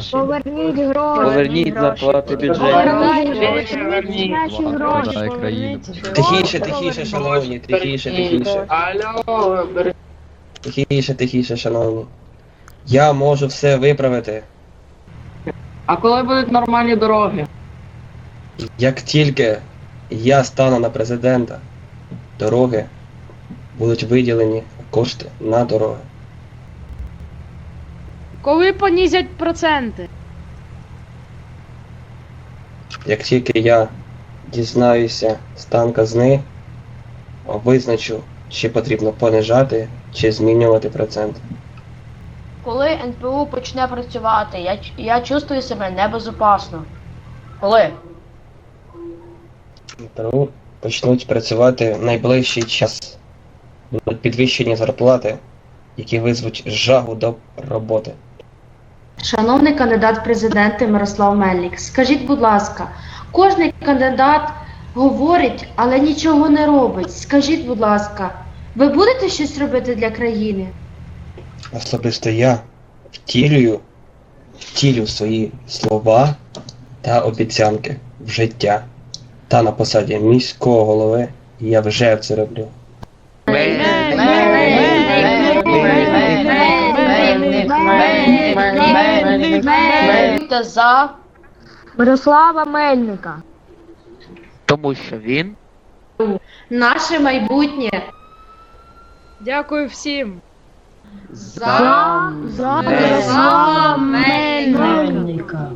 Поверніть гроші. Поверніть зарплати бюджету. Поверніть гроші. Наші гроші. Тихіше, тихіше, шановні, тихіше, тихіше. Алло. Тихіше, тихіше, шановні. Я можу все виправити. А коли будуть нормальні дороги? Як тільки я стану на президента, дороги будуть виділені кошти на дороги. Коли понізять проценти? Як тільки я дізнаюся стан казни, визначу, чи потрібно понижати, чи змінювати процент. Коли НПУ почне працювати, я, я чувствую себе небезопасно. Коли? НПУ почнуть працювати в найближчий час. Будуть підвищені зарплати, які визвуть жагу до роботи. Шановний кандидат в президенти Мирослав Мельник, скажіть, будь ласка, кожний кандидат говорить, але нічого не робить. Скажіть, будь ласка, ви будете щось робити для країни? Особисто я втілюю, втілю свої слова та обіцянки в життя. Та на посаді міського голови я вже це роблю. Будьте за. Мирослава Мельника. Тому що він Наше майбутнє. Дякую всім. За, за Мирослава Мельника.